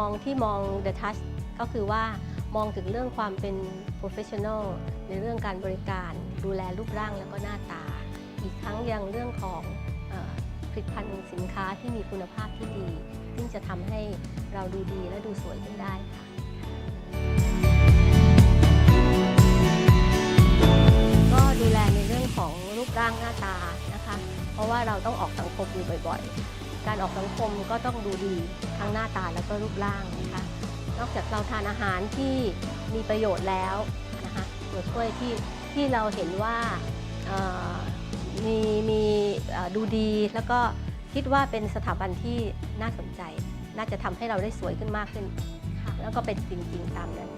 มอง The Touch ก็คือว่ามองถึงเรื่องความเป็น professional ในเรื่องการบริการ ดูแลรูปร่างแล้วก็หน้าตา อีกทั้งยังเรื่องของผลิตภัณฑ์สินค้าที่มีคุณภาพที่ดี ซึ่งจะทำให้เราดูดีและดูสวยขึ้นได้ค่ะก็ดูแลในเรื่องของรูปร่างหน้าตานะคะ เพราะว่าเราต้องออกสังคมอยู่บ่อยๆ การออกสังคมก็ต้องดูดีทั้งหน้าตาแล้วก็รูปร่างนะคะนอกจากเราทานอาหารที่มีประโยชน์แล้วนะคะตัวช่วยที่ที่เราเห็นว่ามีมีดูดีแล้วก็คิดว่าเป็นสถาบันที่น่าสนใจ น่าจะทำให้เราได้สวยขึ้นมากขึ้น แล้วก็เป็นจริงๆตามนั้น